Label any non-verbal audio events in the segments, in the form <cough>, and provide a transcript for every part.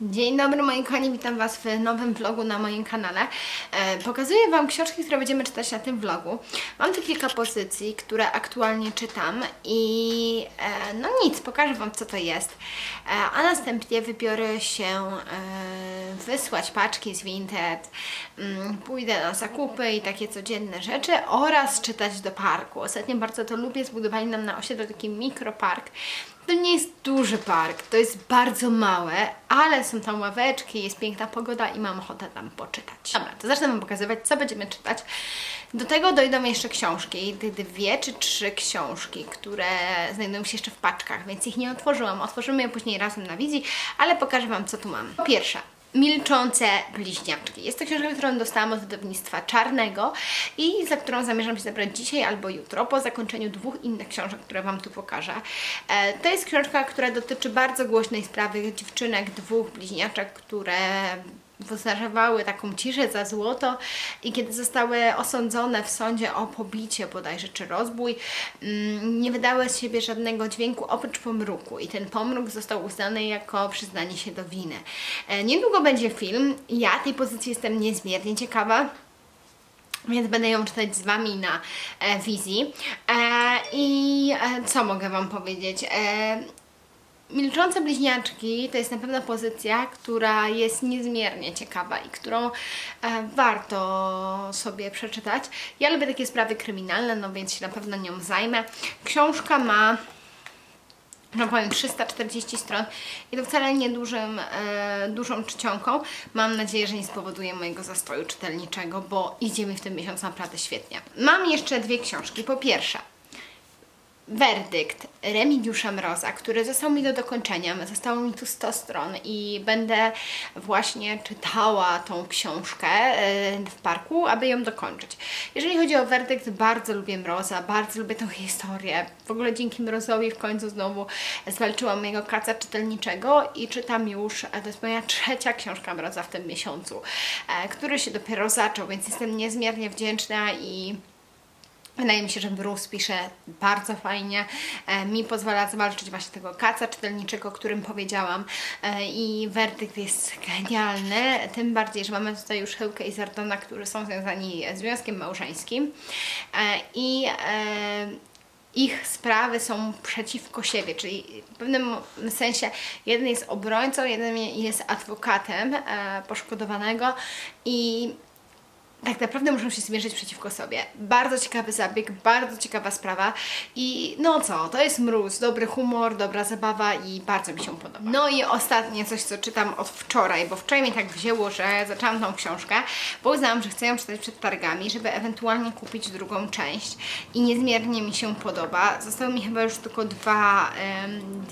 Dzień dobry moi kochani, witam Was w nowym vlogu na moim kanale. E, pokazuję Wam książki, które będziemy czytać na tym vlogu. Mam tu kilka pozycji, które aktualnie czytam i e, no nic, pokażę Wam co to jest. E, a następnie wybiorę się e, wysłać paczki z Vinted, mm, pójdę na zakupy i takie codzienne rzeczy oraz czytać do parku. Ostatnio bardzo to lubię, zbudowali nam na osiedlu taki mikropark. To nie jest duży park, to jest bardzo małe, ale są tam ławeczki, jest piękna pogoda i mam ochotę tam poczytać. Dobra, to zacznę Wam pokazywać, co będziemy czytać. Do tego dojdą jeszcze książki, te dwie czy trzy książki, które znajdują się jeszcze w paczkach, więc ich nie otworzyłam. Otworzymy je później razem na wizji, ale pokażę Wam, co tu mam. Po pierwsze, Milczące bliźniaczki. Jest to książka, którą dostałam od wydawnictwa Czarnego i za którą zamierzam się zabrać dzisiaj albo jutro, po zakończeniu dwóch innych książek, które Wam tu pokażę. E, to jest książka, która dotyczy bardzo głośnej sprawy dziewczynek, dwóch bliźniaczek, które wyznaczwały taką ciszę za złoto i kiedy zostały osądzone w sądzie o pobicie bodajże czy rozbój, mm, nie wydały z siebie żadnego dźwięku oprócz pomruku i ten pomruk został uznany jako przyznanie się do winy. E, Niedługo będzie film, ja tej pozycji jestem niezmiernie ciekawa więc będę ją czytać z Wami na e, wizji. E, I co mogę Wam powiedzieć? Milczące bliźniaczki to jest na pewno pozycja, która jest niezmiernie ciekawa i którą e, warto sobie przeczytać. Ja lubię takie sprawy kryminalne, no więc się na pewno nią zajmę. Książka ma no powiem 340 stron i to wcale nie dużym, e, dużą czcionką. Mam nadzieję, że nie spowoduje mojego zastoju czytelniczego, bo idzie mi w tym miesiącu naprawdę świetnie. Mam jeszcze dwie książki. Po pierwsze, werdykt Remigiusza Mroza, który został mi do dokończenia. Zostało mi tu 100 stron i będę właśnie czytała tą książkę e, w parku, aby ją dokończyć. Jeżeli chodzi o werdykt, bardzo lubię Mroza, bardzo lubię tą historię. W ogóle dzięki Mrozowi w końcu znowu zwalczyłam mojego kaca czytelniczego i czytam już, e, to jest moja trzecia książka Mroza w tym miesiącu, e, który się dopiero zaczął, więc jestem niezmiernie wdzięczna i Wydaje mi się, że Bruce pisze bardzo fajnie, e, mi pozwala zwalczyć właśnie tego kaca czytelniczego, o którym powiedziałam. E, i werdykt jest genialny, tym bardziej, że mamy tutaj już Chyłkę i Zardona, którzy są związani związkiem małżeńskim. E, i ich sprawy są przeciwko siebie, czyli w pewnym sensie jeden jest obrońcą, jeden jest adwokatem poszkodowanego i tak naprawdę muszą się zmierzyć przeciwko sobie. Bardzo ciekawy zabieg, bardzo ciekawa sprawa i no co, to jest mróz, dobry humor, dobra zabawa i bardzo mi się podoba. No i ostatnie coś, co czytam od wczoraj, bo wczoraj mnie tak wzięło, że zaczęłam tą książkę, bo uznałam, że chcę ją czytać przed targami, żeby ewentualnie kupić drugą część i niezmiernie mi się podoba. Zostały mi chyba już tylko dwa,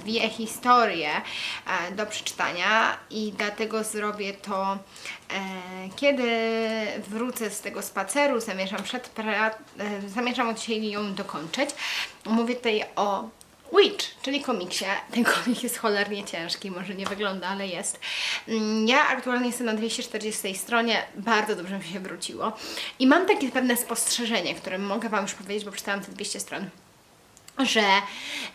dwie historie e, do przeczytania i dlatego zrobię to Kiedy wrócę z tego spaceru, zamierzam, przed pra... e, zamierzam dzisiaj ją dokończyć. Mówię tutaj o Witch, czyli komiksie. Ten komik jest cholernie ciężki, może nie wygląda, ale jest. Mm, Ja aktualnie jestem na 240 stronie, bardzo dobrze mi się wróciło. I mam takie pewne spostrzeżenie, które mogę Wam już powiedzieć, bo przeczytałam te 200 stron że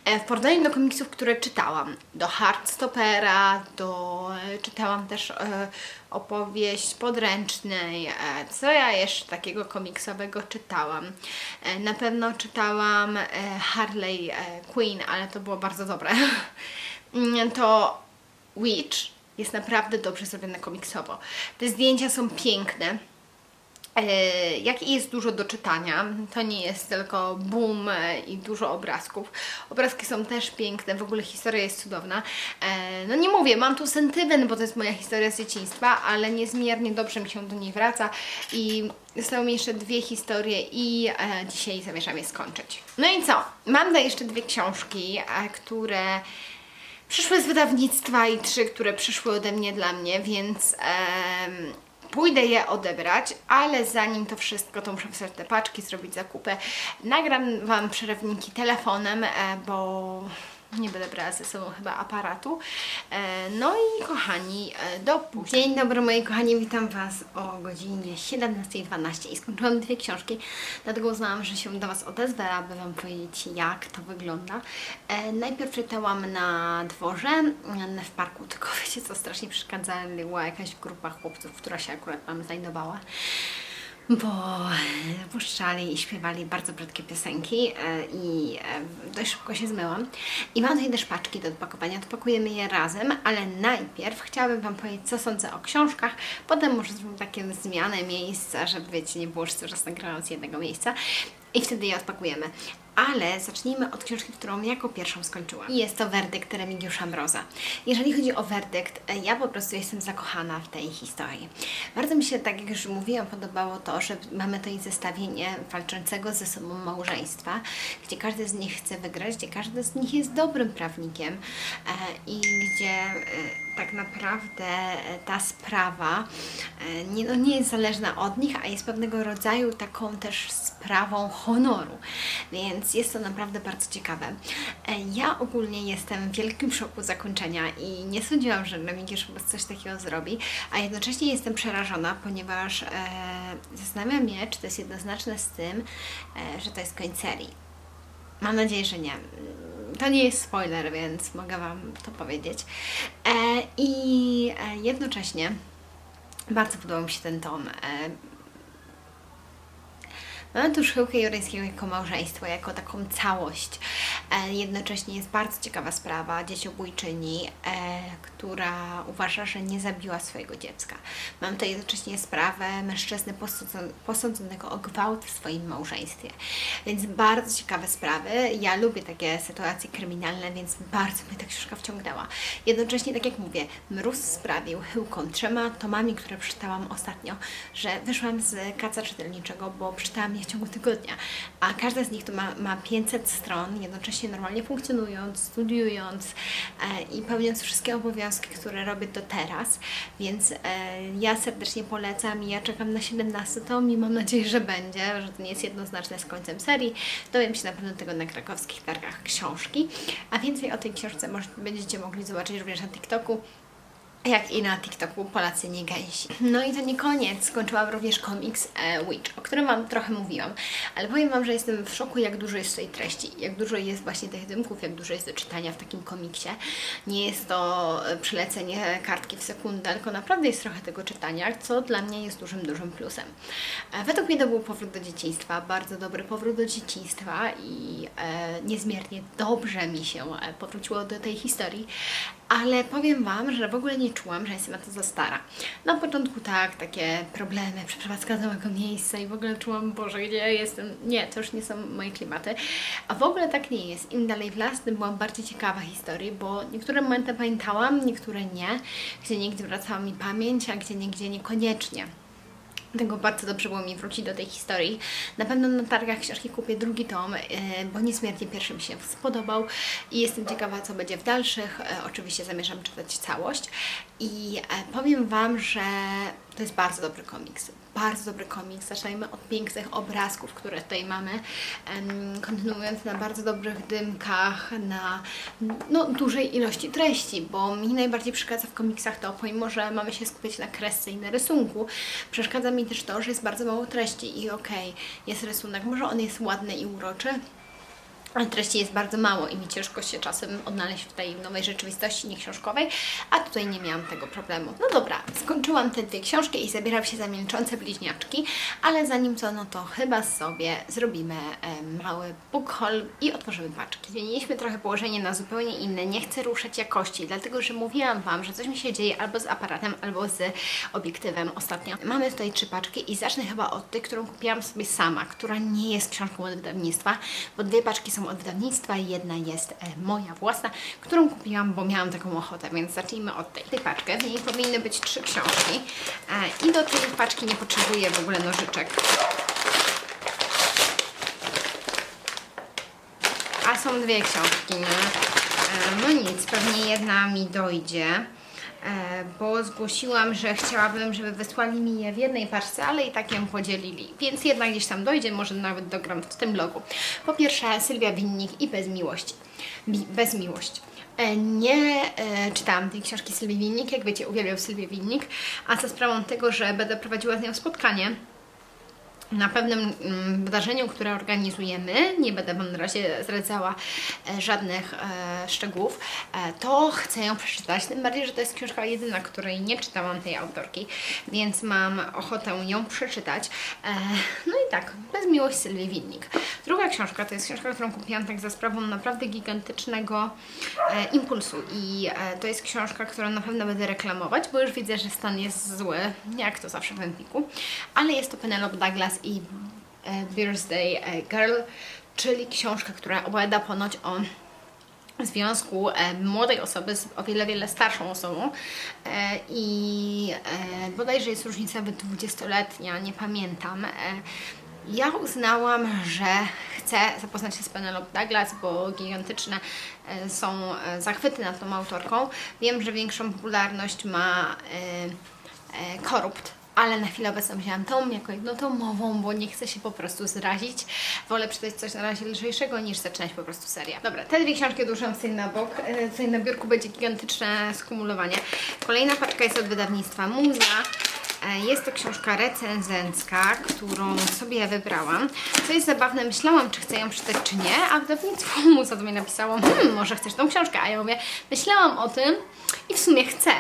e, w porównaniu do komiksów, które czytałam, do Heartstoppera, do, e, czytałam też e, opowieść podręcznej, e, co ja jeszcze takiego komiksowego czytałam. E, na pewno czytałam e, Harley e, Quinn, ale to było bardzo dobre. <laughs> To Witch jest naprawdę dobrze zrobione komiksowo. Te zdjęcia są piękne. E, Jak i jest dużo do czytania, to nie jest tylko boom e, i dużo obrazków. Obrazki są też piękne, w ogóle historia jest cudowna. E, No nie mówię, mam tu sentyment, bo to jest moja historia z dzieciństwa, ale niezmiernie dobrze mi się do niej wraca i zostały mi jeszcze dwie historie i e, dzisiaj zamierzam je skończyć. No i co? Mam tutaj jeszcze dwie książki, e, które przyszły z wydawnictwa i trzy, które przyszły ode mnie dla mnie, więc em, pójdę je odebrać, ale zanim to wszystko, to muszę wysłać te paczki, zrobić zakupy. Nagram Wam przerywniki telefonem, e, bo Nie będę brała ze sobą chyba aparatu. E, No i kochani, e, do później. Dzień dobry moi kochani, witam Was o godzinie 17.12 i skończyłam dwie książki, dlatego uznałam, że się do Was odezwę, aby Wam powiedzieć jak to wygląda. E, Najpierw czytałam na dworze, w parku, tylko <laughs> wiecie co, strasznie przeszkadzała jakaś grupa chłopców, która się akurat tam znajdowała bo puszczali i śpiewali bardzo brzydkie piosenki e, i e, dość szybko się zmyłam. I mam tutaj też paczki do odpakowania, odpakujemy je razem, ale najpierw chciałabym Wam powiedzieć, co sądzę o książkach, potem może zrobimy takie zmianę miejsca, żeby wiecie, nie było, że cały czas z jednego miejsca i wtedy je odpakujemy. Ale zacznijmy od książki, którą jako pierwszą skończyłam. I jest to werdykt Remigiusza Mroza. Jeżeli chodzi o werdykt, e, ja po prostu jestem zakochana w tej historii. Bardzo mi się, tak jak już mówiłam, podobało to, że mamy tutaj zestawienie walczącego ze sobą małżeństwa, gdzie każdy z nich chce wygrać, gdzie każdy z nich jest dobrym prawnikiem e, i gdzie e, tak naprawdę ta sprawa nie, no nie jest zależna od nich, a jest pewnego rodzaju taką też sprawą honoru. Więc jest to naprawdę bardzo ciekawe. E, Ja ogólnie jestem w wielkim szoku zakończenia i nie sądziłam, że Remigiusz coś takiego zrobi, a jednocześnie jestem przerażona, ponieważ e, zastanawiam się, czy to jest jednoznaczne z tym, e, że to jest koniec serii. Mam nadzieję, że nie. To nie jest spoiler, więc mogę Wam to powiedzieć. E, I e, jednocześnie bardzo podobał mi się ten tom. Mamy tu szkółkę Joryńskiego jako małżeństwo, jako taką całość. E, jednocześnie jest bardzo ciekawa sprawa dzieciobójczyni, e, która uważa, że nie zabiła swojego dziecka. Mam tu jednocześnie sprawę mężczyzny posądzon- posądzonego o gwałt w swoim małżeństwie. Więc bardzo ciekawe sprawy. Ja lubię takie sytuacje kryminalne, więc bardzo mnie ta książka wciągnęła. Jednocześnie, tak jak mówię, mróz sprawił chyłką trzema tomami, które przeczytałam ostatnio, że wyszłam z kaca czytelniczego, bo przeczytałam je w ciągu tygodnia, a każda z nich to ma, ma 500 stron, jednocześnie normalnie funkcjonując, studiując e, i pełniąc wszystkie obowiązki, które robię do teraz, więc e, ja serdecznie polecam i ja czekam na 17 tom i mam nadzieję, że będzie, że to nie jest jednoznaczne z końcem serii. Dowiem się na pewno tego na krakowskich targach książki, a więcej o tej książce będziecie mogli zobaczyć również na TikToku jak i na TikToku Polacy nie gęsi. No i to nie koniec. Skończyłam również komiks e, Witch, o którym Wam trochę mówiłam, ale powiem Wam, że jestem w szoku, jak dużo jest tej treści, jak dużo jest właśnie tych dymków, jak dużo jest do czytania w takim komiksie. Nie jest to e, przelecenie kartki w sekundę, tylko naprawdę jest trochę tego czytania, co dla mnie jest dużym, dużym plusem. E, według mnie to był powrót do dzieciństwa, bardzo dobry powrót do dzieciństwa i e, niezmiernie dobrze mi się e, powróciło do tej historii, ale powiem Wam, że w ogóle nie czułam, że jestem na to za stara. Na początku tak, takie problemy, przeprowadzka z nowego miejsca i w ogóle czułam, Boże, gdzie jestem? Nie, to już nie są moje klimaty. A w ogóle tak nie jest. Im dalej w las, tym byłam bardziej ciekawa historii, bo niektóre momenty pamiętałam, niektóre nie. Gdzie niegdzie wracała mi pamięć, a gdzie niegdzie niekoniecznie. Dlatego bardzo dobrze było mi wrócić do tej historii. Na pewno na targach książki kupię drugi tom, e, bo niesmiernie pierwszy mi się spodobał i jestem ciekawa, co będzie w dalszych. E, Oczywiście zamierzam czytać całość i e, powiem Wam, że to jest bardzo dobry komiks. Bardzo dobry komiks. Zaczynajmy od pięknych obrazków, które tutaj mamy, kontynuując na bardzo dobrych dymkach, na no, dużej ilości treści, bo mi najbardziej przeszkadza w komiksach to, pomimo że mamy się skupić na kresce i na rysunku, przeszkadza mi też to, że jest bardzo mało treści i okej, jest rysunek, może on jest ładny i uroczy, treści jest bardzo mało i mi ciężko się czasem odnaleźć w tej nowej rzeczywistości nieksiążkowej, a tutaj nie miałam tego problemu. No dobra, skończyłam te dwie książki i zabieram się za milczące bliźniaczki, ale zanim co, no to chyba sobie zrobimy e, mały book haul i otworzymy paczki. Zmieniliśmy trochę położenie na zupełnie inne, nie chcę ruszać jakości, dlatego że mówiłam Wam, że coś mi się dzieje albo z aparatem, albo z obiektywem ostatnio. Mamy tutaj trzy paczki i zacznę chyba od tej, którą kupiłam sobie sama, która nie jest książką od wydawnictwa, bo dwie paczki są od wydawnictwa i jedna jest e, moja własna, którą kupiłam, bo miałam taką ochotę, więc zacznijmy od tej. Tej paczkę, w niej powinny być trzy książki e, i do tej paczki nie potrzebuję w ogóle nożyczek. A są dwie książki, nie? E, No nic, pewnie jedna mi dojdzie. E, bo zgłosiłam, że chciałabym, żeby wysłali mi je w jednej paczce, ale i tak ją podzielili. Więc jednak gdzieś tam dojdzie, może nawet dogram w tym blogu. Po pierwsze Sylwia Winnik i Bez Miłości. Bi- bez Miłość. E, Nie e, czytałam tej książki Sylwii Winnik, jak wiecie, uwielbiam Sylwię Winnik, a za sprawą tego, że będę prowadziła z nią spotkanie, na pewnym mm, wydarzeniu, które organizujemy, nie będę Wam na razie zdradzała e, żadnych e, szczegółów, e, to chcę ją przeczytać, tym bardziej, że to jest książka jedyna, której nie czytałam tej autorki, więc mam ochotę ją przeczytać. No i tak, bez miłość Sylwii Winnik. Druga książka to jest książka, którą kupiłam tak za sprawą naprawdę gigantycznego impulsu i to jest książka, którą na pewno będę reklamować, bo już widzę, że stan jest zły, jak to zawsze w Empiku, ale jest to Penelope Douglas i e, Birthday e, Girl, czyli książka, która opowiada ponoć o związku e, młodej osoby z o wiele, wiele starszą osobą i bodajże jest różnica nawet 20-letnia, nie pamiętam. Ja uznałam, że chcę zapoznać się z Penelope Douglas, bo gigantyczne są zachwyty nad tą autorką. Wiem, że większą popularność ma Korupt, ale na chwilę obecną wzięłam tą jako jednotomową, bo nie chcę się po prostu zrazić. Wolę przeczytać coś na razie lżejszego niż zaczynać po prostu serię. Dobra, te dwie książki odłożyłam sobie na bok. E, Tutaj na biurku będzie gigantyczne skumulowanie. Kolejna paczka jest od wydawnictwa Muza. E, Jest to książka recenzencka, którą sobie wybrałam. Co jest zabawne, myślałam, czy chcę ją przeczytać, czy nie, a wydawnictwo <laughs> Muza do mnie napisało, hmm, może chcesz tą książkę, a ja mówię, myślałam o tym i w sumie chcę.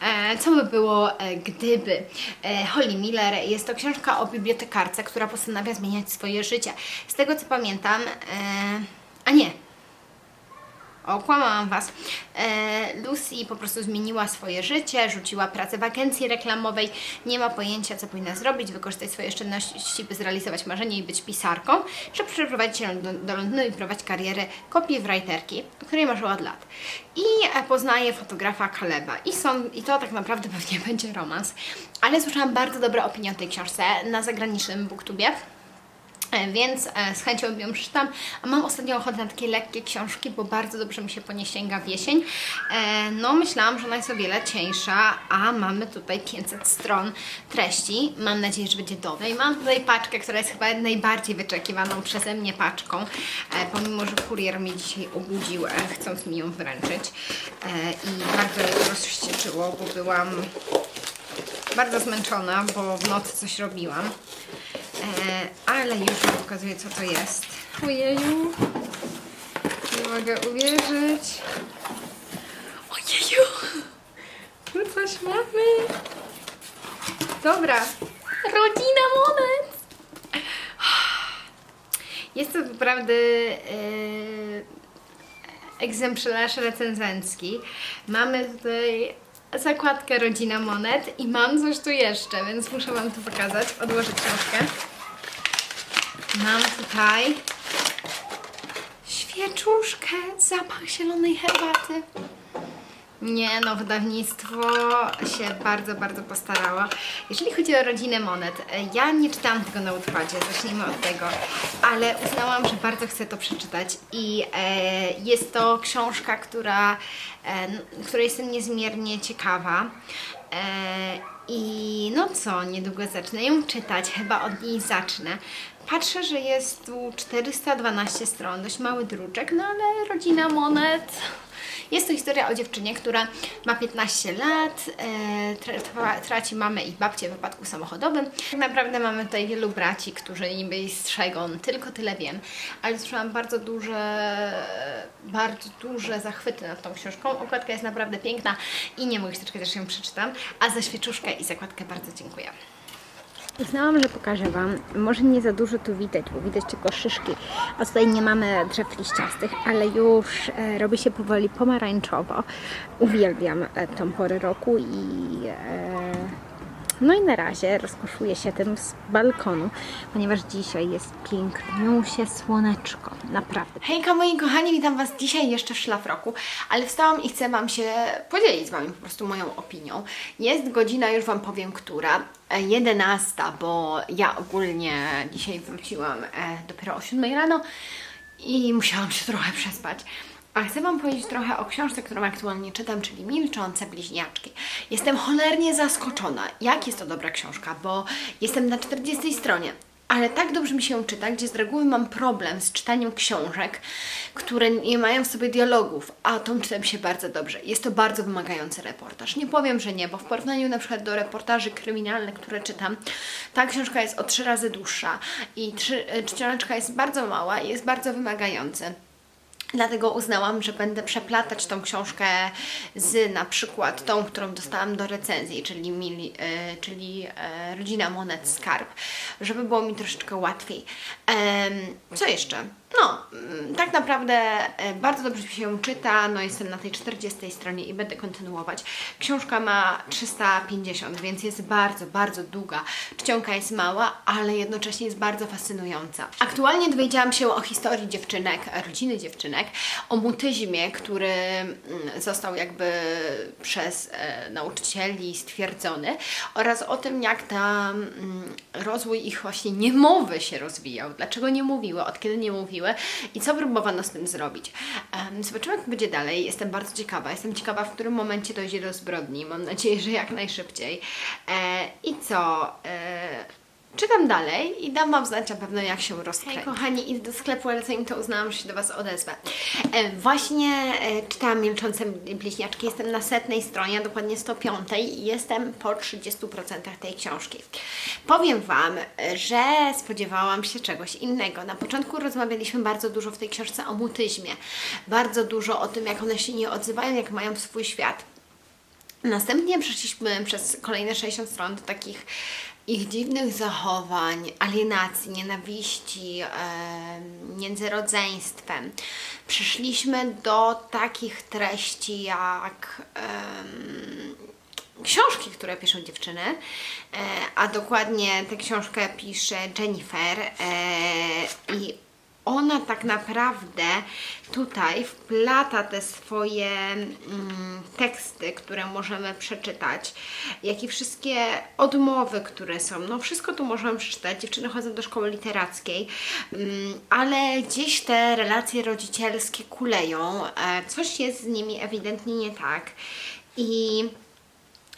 E, co by było, e, gdyby? E, Holly Miller jest to książka o bibliotekarce, która postanawia zmieniać swoje życie. Z tego co pamiętam, a nie, Okłamałam Was. E, Lucy po prostu zmieniła swoje życie, rzuciła pracę w agencji reklamowej, nie ma pojęcia, co powinna zrobić, wykorzystać swoje oszczędności, by zrealizować marzenie i być pisarką, żeby przeprowadzić się do, do Londynu i prowadzić karierę copywriterki, o której marzyła od lat. I e, poznaje fotografa Kaleba. I, są, I to tak naprawdę <laughs> pewnie będzie romans. Ale słyszałam bardzo dobre opinie o tej książce na zagranicznym booktubie. E, Więc e, z chęcią ją przeczytam. A mam ostatnio ochotę na takie lekkie książki, bo bardzo dobrze mi się po nie sięga w jesień. E, No, myślałam, że ona jest o wiele cieńsza, a mamy tutaj 500 stron treści. Mam nadzieję, że będzie dobra. I mam tutaj paczkę, która jest chyba najbardziej wyczekiwaną przeze mnie paczką, pomimo, że kurier mnie dzisiaj obudził, chcąc mi ją wręczyć. I bardzo mnie rozwścieczyło, bo byłam bardzo zmęczona, bo w nocy coś robiłam. E, ale już Wam pokazuję, co to jest. Ojeju. Nie mogę uwierzyć. Ojeju. Tu coś mamy. Dobra. Rodzina monet. Jest to naprawdę e, egzemplarz recenzencki. Mamy tutaj zakładkę Rodzina Monet i mam coś tu jeszcze, więc muszę Wam to pokazać. Odłożę książkę. Mam tutaj świeczuszkę, zapach zielonej herbaty. Nie no, wydawnictwo się bardzo, bardzo postarało. Jeżeli chodzi o rodzinę monet, e, ja nie czytałam tego na Wattpadzie, zacznijmy od tego, ale uznałam, że bardzo chcę to przeczytać i e, jest to książka, która, e, której jestem niezmiernie ciekawa. E, I no co, niedługo zacznę ją czytać, <laughs> chyba od niej zacznę. Patrzę, że jest tu 412 stron, dość mały druczek, no ale rodzina monet. Jest to historia o dziewczynie, która ma 15 lat, e, tra- tra- traci mamę i babcię w wypadku samochodowym. Tak naprawdę mamy tutaj wielu braci, którzy niby strzegą, tylko tyle wiem. Ale słyszałam bardzo duże, bardzo duże zachwyty nad tą książką. Okładka jest naprawdę piękna i nie mogę się aż ją przeczytam. A za świeczuszkę i zakładkę bardzo dziękuję. Uznałam, że pokażę Wam. Może nie za dużo tu widać, bo widać tylko szyszki, a tutaj nie mamy drzew liściastych, ale już e, robi się powoli pomarańczowo. Uwielbiam e, tą porę roku i e, no i na razie rozkoszuję się tym z balkonu, ponieważ dzisiaj jest piękniusie słoneczko, naprawdę. Hejka moi kochani, witam Was dzisiaj jeszcze w szlafroku, ale wstałam i chcę Wam się podzielić z Wami po prostu moją opinią. Jest godzina, już Wam powiem, która, e, 11, bo ja ogólnie dzisiaj wróciłam e, dopiero o 7 rano i musiałam się trochę przespać. A chcę Wam powiedzieć trochę o książce, którą aktualnie czytam, czyli Milczące Bliźniaczki. Jestem cholernie zaskoczona, jak jest to dobra książka, bo jestem na 40 stronie. Ale tak dobrze mi się czyta, gdzie z reguły mam problem z czytaniem książek, które nie mają w sobie dialogów, a tą czytam się bardzo dobrze. Jest to bardzo wymagający reportaż. Nie powiem, że nie, bo w porównaniu na przykład do reportaży kryminalnych, które czytam, ta książka jest o trzy razy dłuższa i trzy, czcioneczka jest bardzo mała i jest bardzo wymagający. Dlatego uznałam, że będę przeplatać tą książkę z na przykład tą, którą dostałam do recenzji, czyli, mili, e, czyli e, Rodzina Monet Skarb, żeby było mi troszeczkę łatwiej. Co jeszcze? No, mm, tak naprawdę e, bardzo dobrze się czyta, no jestem na tej 40 stronie i będę kontynuować. Książka ma 350, więc jest bardzo, bardzo długa. Czcionka jest mała, ale jednocześnie jest bardzo fascynująca. Aktualnie dowiedziałam się o historii dziewczynek, rodziny dziewczynek, o mutyzmie, który mm, został jakby przez e, nauczycieli stwierdzony oraz o tym, jak tam mm, rozwój ich właśnie niemowy się rozwijał. Dlaczego nie mówiły, od kiedy nie mówiły i co próbowano z tym zrobić. Zobaczymy, jak będzie dalej. Jestem bardzo ciekawa. Jestem ciekawa, w którym momencie dojdzie do zbrodni. Mam nadzieję, że jak najszybciej. E, I co? Czytam dalej i dam Wam znać na pewno, jak się rozkręci. Hej kochani, idę do sklepu, ale zanim to uznałam, że się do Was odezwę. E, właśnie e, czytałam Milczące Bliźniaczki, jestem na setnej stronie, dokładnie 105 i jestem po 30% tej książki. Powiem Wam, że spodziewałam się czegoś innego. Na początku rozmawialiśmy bardzo dużo w tej książce o mutyzmie, bardzo dużo o tym, jak one się nie odzywają, jak mają swój świat. Następnie przeszliśmy przez kolejne 60 stron do takich ich dziwnych zachowań, alienacji, nienawiści, między rodzeństwem. Przeszliśmy do takich treści jak książki, które piszą dziewczyny, e, a dokładnie tę książkę pisze Jennifer e, i ona tak naprawdę tutaj wplata te swoje mm, teksty, które możemy przeczytać, jak i wszystkie odmowy, które są. No wszystko tu możemy przeczytać. Dziewczyny chodzą do szkoły literackiej, mm, ale gdzieś te relacje rodzicielskie kuleją. E, coś jest z nimi ewidentnie nie tak. I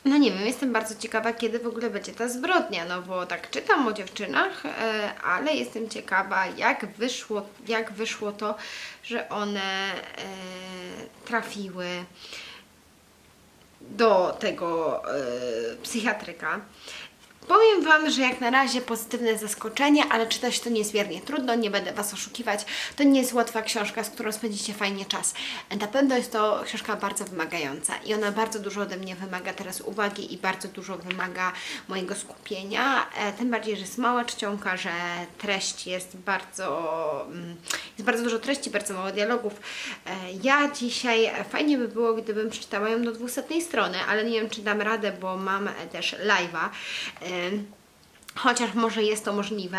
no nie wiem, jestem bardzo ciekawa, kiedy w ogóle będzie ta zbrodnia, no bo tak czytam o dziewczynach, e, ale jestem ciekawa, jak wyszło, jak wyszło to, że one e, trafiły do tego e, psychiatryka. Powiem Wam, że jak na razie pozytywne zaskoczenie, ale czytać to niezmiernie trudno, nie będę Was oszukiwać. To nie jest łatwa książka, z którą spędzicie fajnie czas. Na pewno jest to książka bardzo wymagająca i ona bardzo dużo ode mnie wymaga teraz uwagi i bardzo dużo wymaga mojego skupienia. E, tym bardziej, że jest mała czcionka, że treść jest bardzo, mm, jest bardzo dużo treści, bardzo mało dialogów. E, ja dzisiaj, fajnie by było, gdybym przeczytała ją do 200 strony, ale nie wiem, czy dam radę, bo mam też live'a. Chociaż może jest to możliwe,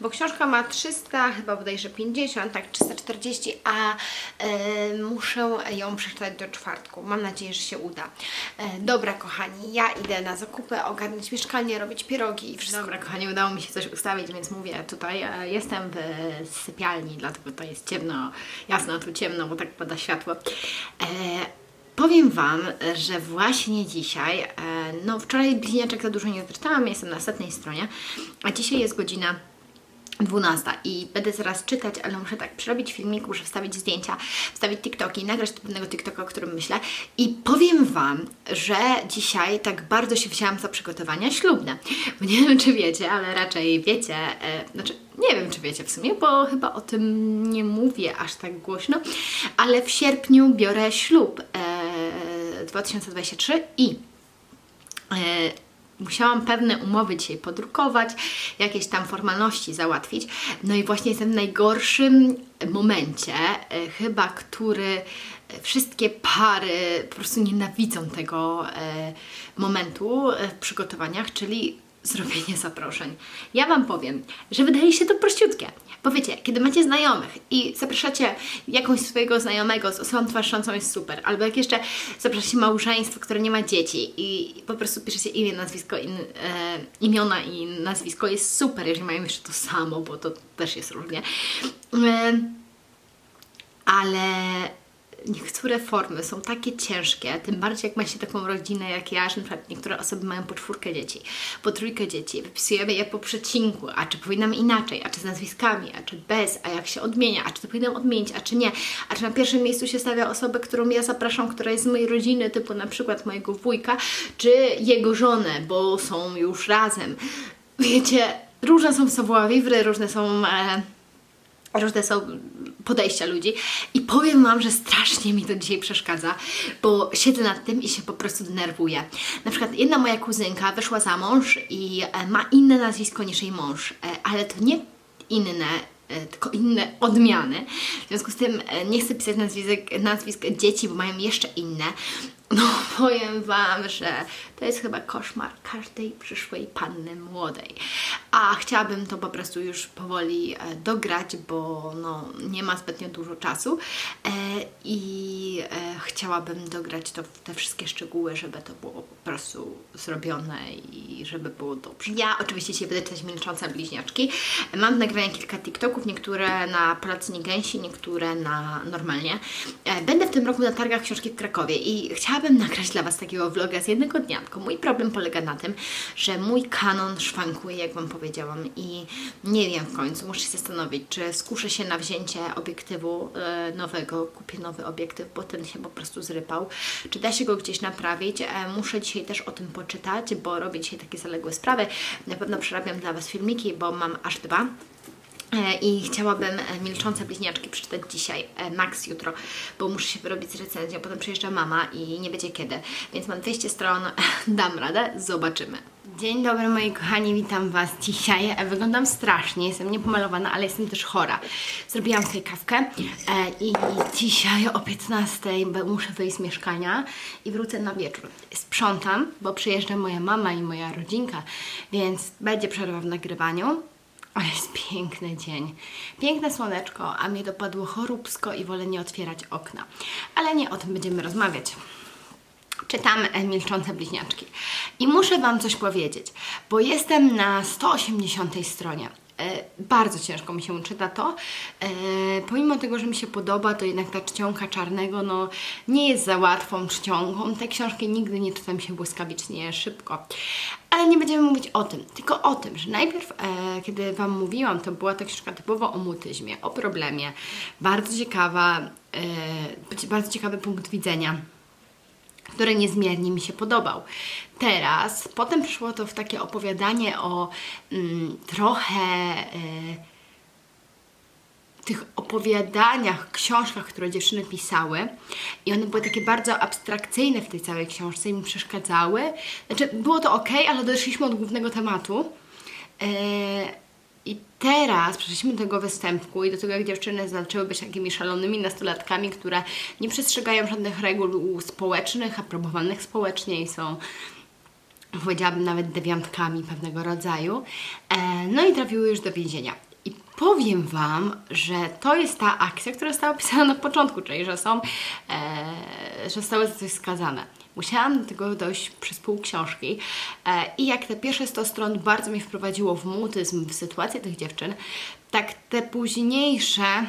bo książka ma 300, chyba bodajże 50, tak 340, a e, muszę ją przeczytać do czwartku. Mam nadzieję, że się uda. E, dobra, kochani, ja idę na zakupy, ogarnąć mieszkanie, robić pierogi i wszystko. Dobra, kochani, udało mi się coś ustawić, więc mówię, tutaj e, jestem w sypialni, dlatego to jest ciemno, jasno, tu ciemno, bo tak pada światło. Powiem Wam, że właśnie dzisiaj, no wczoraj bliźniaczek za dużo nie odczytałam, jestem na setnej stronie, a dzisiaj jest godzina 12 i będę zaraz czytać, ale muszę tak przerobić filmik, muszę wstawić zdjęcia, wstawić TikToki, nagrać pewnego TikToka, o którym myślę. I powiem Wam, że dzisiaj tak bardzo się wzięłam za przygotowania ślubne, nie wiem czy wiecie, ale raczej wiecie, e, znaczy nie wiem czy wiecie w sumie, bo chyba o tym nie mówię aż tak głośno, ale w sierpniu biorę ślub e, 2023 i musiałam pewne umowy dzisiaj podrukować, jakieś tam formalności załatwić. No i właśnie jestem w najgorszym momencie, e, chyba który e, wszystkie pary po prostu nienawidzą tego e, momentu e, w przygotowaniach, czyli zrobienie zaproszeń. Ja Wam powiem, że wydaje się to prościutkie. Bo wiecie, kiedy macie znajomych i zapraszacie jakąś swojego znajomego z osobą towarzyszącą jest super, albo jak jeszcze zapraszacie małżeństwo, które nie ma dzieci i po prostu piszecie imię, nazwisko, in, e, imiona i nazwisko jest super, jeżeli mają jeszcze to samo, bo to też jest różnie. E, ale niektóre formy są takie ciężkie, tym bardziej jak ma się taką rodzinę jak ja, że na przykład niektóre osoby mają po czwórkę dzieci, po trójkę dzieci, wypisujemy je po przecinku, a czy powinnam inaczej, a czy z nazwiskami, a czy bez, a jak się odmienia, a czy to powinnam odmienić, a czy nie, a czy na pierwszym miejscu się stawia osobę, którą ja zapraszam, która jest z mojej rodziny, typu na przykład mojego wujka, czy jego żonę, bo są już razem. Wiecie, różne są savoir-vivre, różne są... E, różne są podejścia ludzi i powiem Wam, że strasznie mi to dzisiaj przeszkadza, bo siedzę nad tym i się po prostu denerwuję. Na przykład jedna moja kuzynka wyszła za mąż i e, ma inne nazwisko niż jej mąż, e, ale to nie inne, tylko inne odmiany. W związku z tym e, nie chcę pisać nazwisk, nazwisk dzieci, bo mają jeszcze inne. <laughs> No, powiem Wam, że to jest chyba koszmar każdej przyszłej panny młodej. A chciałabym to po prostu już powoli e, dograć, bo no, nie ma zbytnio dużo czasu e, i e, chciałabym dograć to te wszystkie szczegóły, żeby to było po prostu zrobione i żeby było dobrze. Ja oczywiście dzisiaj będę czytać Milczące Bliźniaczki. Mam nagrania kilka TikToków, niektóre na Palacynie Gęsi, niektóre na normalnie. E, Będę w tym roku na targach książki w Krakowie i chciałabym nagrać dla Was takiego vloga z jednego dnia, tylko mój problem polega na tym, że mój kanon szwankuje, jak Wam powiedziałam i nie wiem w końcu, muszę się zastanowić, czy skuszę się na wzięcie obiektywu e, nowego, kupię nowy obiektyw, bo ten się po prostu zrypał, czy da się go gdzieś naprawić. E, muszę dzisiaj też o tym poczytać, bo robię dzisiaj takie zaległe sprawy. Na pewno przerabiam dla Was filmiki, bo mam aż dwa. E, I chciałabym e, Milczące Bliźniaczki przeczytać dzisiaj, e, max jutro, bo muszę się wyrobić z recenzją, potem przyjeżdża mama i nie będzie kiedy, więc mam 200 stron, dam radę, zobaczymy. Dzień dobry moi kochani, witam Was dzisiaj. Wyglądam strasznie, jestem niepomalowana, ale jestem też chora. Zrobiłam sobie kawkę i dzisiaj o 15 be- muszę wyjść z mieszkania i wrócę na wieczór. Sprzątam, bo przyjeżdża moja mama i moja rodzinka, więc będzie przerwa w nagrywaniu. Ale jest piękny dzień. Piękne słoneczko, a mnie dopadło choróbsko i wolę nie otwierać okna. Ale nie o tym będziemy rozmawiać. Czytam e, Milczące Bliźniaczki. I muszę Wam coś powiedzieć, bo jestem na 180 stronie. E, bardzo ciężko mi się czyta to. E, pomimo tego, że mi się podoba, to jednak ta czcionka czarnego no, nie jest za łatwą czcionką. Te książki nigdy nie czytam się błyskawicznie szybko. Ale nie będziemy mówić o tym, tylko o tym, że najpierw, e, kiedy Wam mówiłam, to była to książka typowo o mutyzmie, o problemie. Bardzo ciekawa, e, bardzo ciekawy punkt widzenia który niezmiernie mi się podobał. Teraz, potem przyszło to w takie opowiadanie o mm, trochę e, tych opowiadaniach, książkach, które dziewczyny pisały i one były takie bardzo abstrakcyjne w tej całej książce i mi przeszkadzały. Znaczy, było to ok, ale doszliśmy od głównego tematu. E, I teraz przeszliśmy do tego występku i do tego, jak dziewczyny zaczęły być takimi szalonymi nastolatkami, które nie przestrzegają żadnych reguł społecznych, aprobowanych społecznie i są powiedziałabym nawet dewiantkami pewnego rodzaju. E, no i trafiły już do więzienia. I powiem Wam, że to jest ta akcja, która została opisana na początku, czyli że są, e, że zostały za coś skazane. Musiałam do tego dojść przez pół książki e, i jak te pierwsze 100 stron bardzo mnie wprowadziło w mutyzm, w sytuację tych dziewczyn, tak te późniejsze,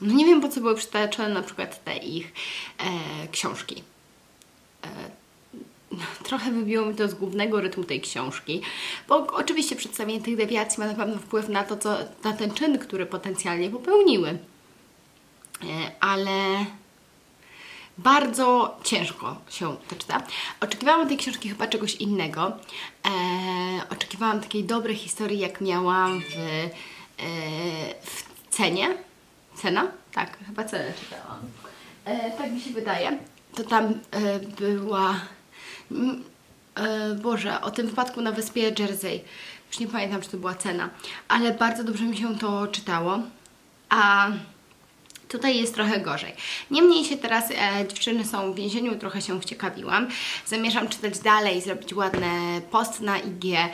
no nie wiem po co były przytaczane na przykład te ich e, książki trochę wybiło mi to z głównego rytmu tej książki, bo oczywiście przedstawienie tych dewiacji ma na pewno wpływ na to, co, na ten czyn, który potencjalnie popełniły. E, Ale bardzo ciężko się to czyta. Oczekiwałam tej książki chyba czegoś innego. E, oczekiwałam takiej dobrej historii, jak miałam w, e, w cenie. Cena? Tak, chyba cenę czytałam. E, tak mi się wydaje. To tam e, była. E, Boże, o tym wypadku na wyspie Jersey. Już nie pamiętam, czy to była cena, ale bardzo dobrze mi się to czytało. A Tutaj jest trochę gorzej. Niemniej się teraz e, dziewczyny są w więzieniu, trochę się wciekawiłam. Zamierzam czytać dalej, zrobić ładny post na IG, e,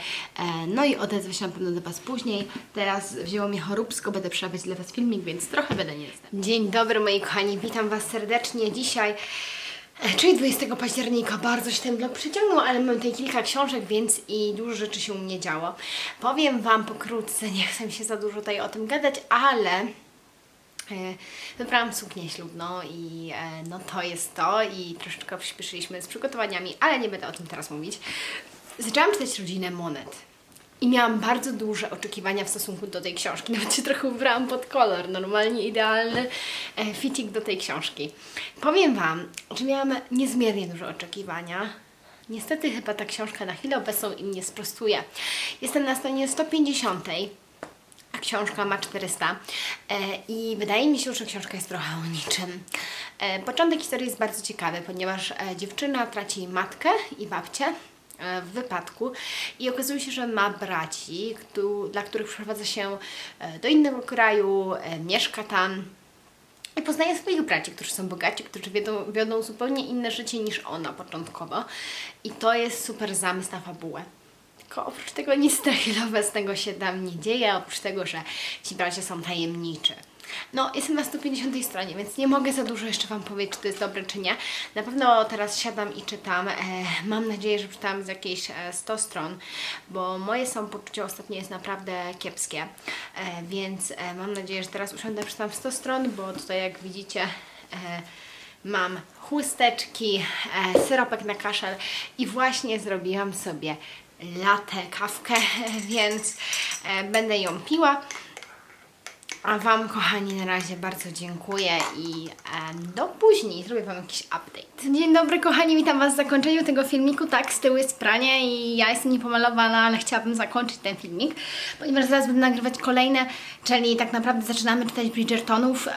no i odezwę się na pewno do Was później. Teraz wzięło mnie choróbsko, będę przerabiać dla Was filmik, więc trochę będę niezręczna. Dzień dobry moi kochani, witam Was serdecznie. Dzisiaj E, Czyli 20 października bardzo się ten vlog przeciągnął, ale mam tutaj kilka książek, więc i dużo rzeczy się nie działo. Powiem Wam pokrótce, nie chcę się za dużo tutaj o tym gadać, ale Wybrałam suknię ślubną i e, no to jest to i troszeczkę przyspieszyliśmy z przygotowaniami, ale nie będę o tym teraz mówić. Zaczęłam czytać Rodzinę Monet i miałam bardzo duże oczekiwania w stosunku do tej książki. <laughs> Nawet się trochę ubrałam pod kolor, normalnie idealny e, ficik do tej książki. Powiem Wam, że miałam niezmiernie duże oczekiwania. Niestety chyba ta książka na chwilę obecną im nie sprostuje. Jestem na stronie 150 a książka ma 400 e, i wydaje mi się, że książka jest trochę o niczym. E, początek historii jest bardzo ciekawy, ponieważ e, dziewczyna traci matkę i babcię w wypadku i okazuje się, że ma braci, dla których przeprowadza się do innego kraju, mieszka tam. I poznaje swoich braci, którzy są bogaci, którzy wiodą, wiodą zupełnie inne życie niż ona początkowo. I to jest super zamysł na fabułę. Oprócz tego nic <laughs> na chwilę obecnego się tam nie dzieje, oprócz tego, że ci bracia są tajemniczy. No, jestem na 150 stronie, więc nie mogę za dużo jeszcze Wam powiedzieć, czy to jest dobre, czy nie. Na pewno teraz siadam i czytam. E, mam nadzieję, że czytam z jakieś e, 100 stron, bo moje samopoczucie ostatnio jest naprawdę kiepskie. E, więc e, mam nadzieję, że teraz usiądę, przeczytam 100 stron, bo tutaj jak widzicie... E, Mam chusteczki, e, syropek na kaszel i właśnie zrobiłam sobie latę, kawkę, <laughs> więc e, będę ją piła. A Wam, kochani, na razie bardzo dziękuję i em, do później. Zrobię Wam jakiś update. Dzień dobry, kochani, witam Was w zakończeniu tego filmiku. Tak, z tyłu jest pranie i ja jestem niepomalowana, ale chciałabym zakończyć ten filmik, ponieważ zaraz będę nagrywać kolejne, czyli tak naprawdę zaczynamy czytać Bridgertonów e,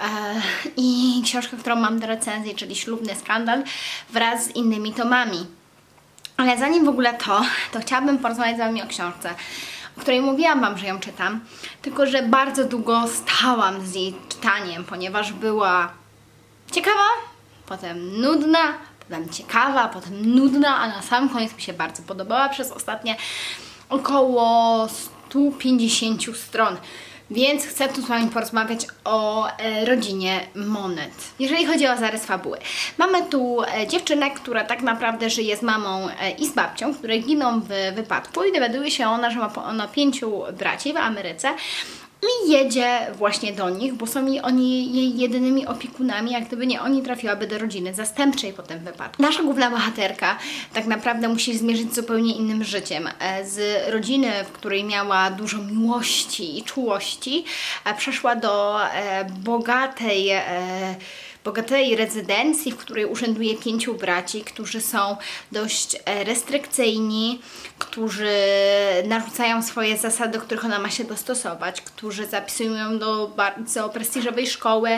i książkę, którą mam do recenzji, czyli Ślubny Skandal wraz z innymi tomami. Ale zanim w ogóle to, to chciałabym porozmawiać z Wami o książce, o której mówiłam Wam, że ją czytam, tylko że bardzo długo stałam z jej czytaniem, ponieważ była ciekawa, potem nudna, potem ciekawa, potem nudna, a na sam koniec mi się bardzo podobała przez ostatnie około 150 stron. Więc chcę tu z Wami porozmawiać o e, rodzinie Monet. Jeżeli chodzi o zarys fabuły. Mamy tu e, dziewczynę, która tak naprawdę żyje z mamą e, i z babcią, które giną w wypadku i dowiaduje się ona, że ma ona pięciu braci w Ameryce i jedzie właśnie do nich, bo są jej, oni jej jedynymi opiekunami, jak gdyby nie oni trafiłaby do rodziny zastępczej po tym wypadku. Nasza główna bohaterka tak naprawdę musi zmierzyć z zupełnie innym życiem. E, Z rodziny, w której miała dużo miłości i czułości, e, przeszła do e, bogatej bogatej rezydencji, w której urzęduje pięciu braci, którzy są dość e, restrykcyjni, którzy narzucają swoje zasady, do których ona ma się dostosować, którzy zapisują ją do bardzo prestiżowej szkoły,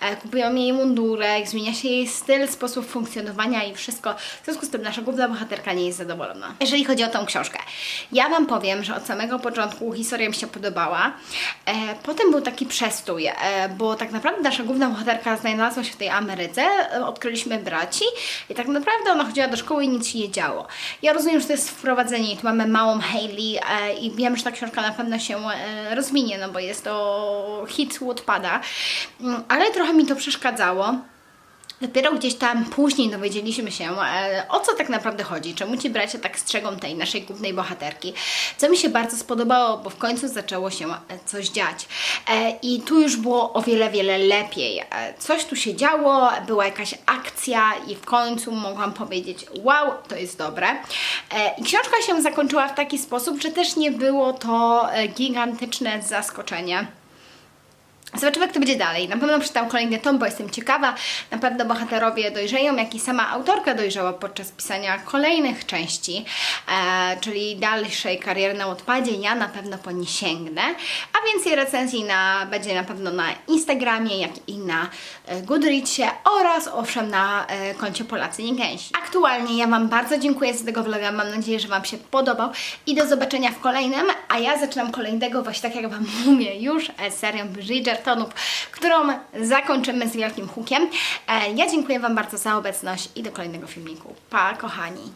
e, kupują jej mundurek, zmienia się jej styl, sposób funkcjonowania i wszystko. W związku z tym nasza główna bohaterka nie jest zadowolona. Jeżeli chodzi o tą książkę, ja Wam powiem, że od samego początku historia mi się podobała. E, potem był taki przestój, bo tak naprawdę nasza główna bohaterka znalazła się w tej Ameryce, e, odkryliśmy braci i tak naprawdę ona chodziła do szkoły i nic się nie działo. Ja rozumiem, że to jest wprowadzenie i tu mamy małą Hailey e, i wiem, że ta książka na pewno się e, rozwinie, no bo jest to hit Woodpada, Mm, ale trochę mi to przeszkadzało. Dopiero gdzieś tam później dowiedzieliśmy się, e, o co tak naprawdę chodzi, czemu ci bracia tak strzegą tej naszej głównej bohaterki, co mi się bardzo spodobało, bo w końcu zaczęło się e, coś dziać. E, I tu już było o wiele, wiele lepiej. Coś tu się działo, była jakaś akcja i w końcu mogłam powiedzieć, wow, to jest dobre. I książka się zakończyła w taki sposób, że też nie było to gigantyczne zaskoczenie. Zobaczymy, jak to będzie dalej. Na pewno przeczytam kolejny tom, bo jestem ciekawa. Na pewno bohaterowie dojrzeją, jak i sama autorka dojrzała podczas pisania kolejnych części, e, czyli dalszej kariery na odpadzie. Ja na pewno po nie sięgnę. A więcej recenzji na, będzie na pewno na Instagramie, jak i na e, Goodreadsie oraz owszem na e, koncie Polacy Nie Gęsi. Aktualnie ja Wam bardzo dziękuję za tego vloga. Mam nadzieję, że Wam się podobał i do zobaczenia w kolejnym. A ja zaczynam kolejnego właśnie tak jak Wam mówię już e, serią Bridgertonów, którą zakończymy z wielkim hukiem. E, Ja dziękuję Wam bardzo za obecność i do kolejnego filmiku. Pa kochani!